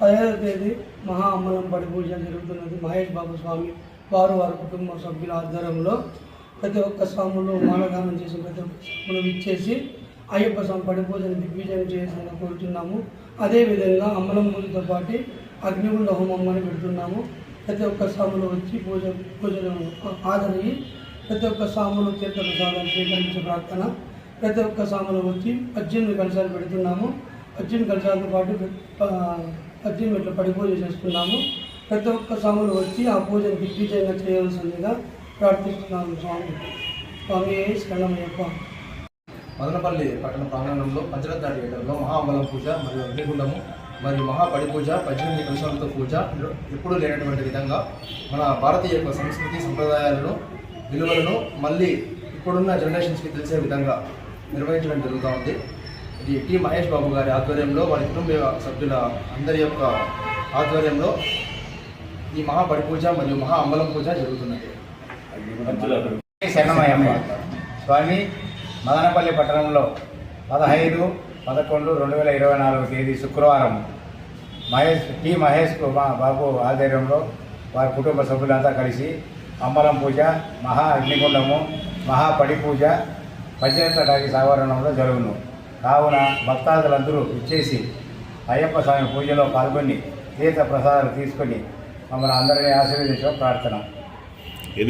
పదహైదవ తేదీ మహా అమ్మలంపడి పూజ జరుగుతున్నది. మహేష్ బాబు స్వామి వారు వారి కుటుంబ సభ్యుల ఆధ్వర్యంలో ప్రతి ఒక్క స్వాములు మానదానం చేసి ప్రతి ఒక్క ఇచ్చేసి అయ్యప్ప స్వామి పడి పూజను దిగ్విజయం చేయాలని కోరుతున్నాము అదేవిధంగా అమ్మలం పూజతో పాటు అగ్నిగుండ హోమం అని పెడుతున్నాము. ప్రతి ఒక్క స్వాములు వచ్చి పూజ పూజను హాజరయ్యి ప్రతి ఒక్క స్వాములు తీర్థ ప్రసాదాలు స్వీకరించే ప్రార్థన ప్రతి ఒక్క సాములు వచ్చి పద్దెనిమిది కలశాలు పెడుతున్నాము. పద్దెనిమిది కలశాలతో పాటు పద్దెనిమిది ఇట్లా పడి పూజ చేస్తున్నాము. ప్రతి ఒక్క సాములు వచ్చి ఆ పూజను దిగ్విజయంగా చేయవలసిందిగా ప్రార్థిస్తున్నాము స్వామి. స్వామి శరణమయ్యప్ప. మదనపల్లి పట్టణ ప్రాంగణంలో పంచరత్న థియేటర్లో మహాబలం పూజ మరియు అగ్నిగుండము మరియు మహాపడి పూజ పద్దెనిమిది కలశాలతో పూజ ఎప్పుడూ లేనటువంటి విధంగా మన భారతీయ యొక్క సంస్కృతి సంప్రదాయాలను విలువలను మళ్ళీ ఇప్పుడున్న జనరేషన్స్కి తెలిసే విధంగా నిర్వహించడం జరుగుతూ ఉంది ఇది టి మహేష్ బాబు గారి ఆధ్వర్యంలో వారి కుటుంబ సభ్యుల అందరి యొక్క ఆధ్వర్యంలో ఈ మహాపడి పూజ మరియు మహా అంబలం పూజ జరుగుతున్నది. శరణమయ్యమ్మ. స్వామి మదనపల్లి పట్టణంలో పదహైదు పదకొండు రెండు వేల ఇరవై నాలుగు తేదీ శుక్రవారం మహేష్ టి మహేష్ బాబు ఆధ్వర్యంలో వారి కుటుంబ సభ్యులంతా కలిసి అంబలం పూజ మహా అగ్నిగుండము మహా పడి పూజ పంచాయత టాకీస్ ఆవరణంలో జరుగును. కావున భక్తాదులందరూ ఇచ్చేసి అయ్యప్ప స్వామి పూజలో పాల్గొని తీర్థ ప్రసాదాలు తీసుకొని మమ్మల్ని అందరినీ ఆశీర్వదించడం ప్రార్థన.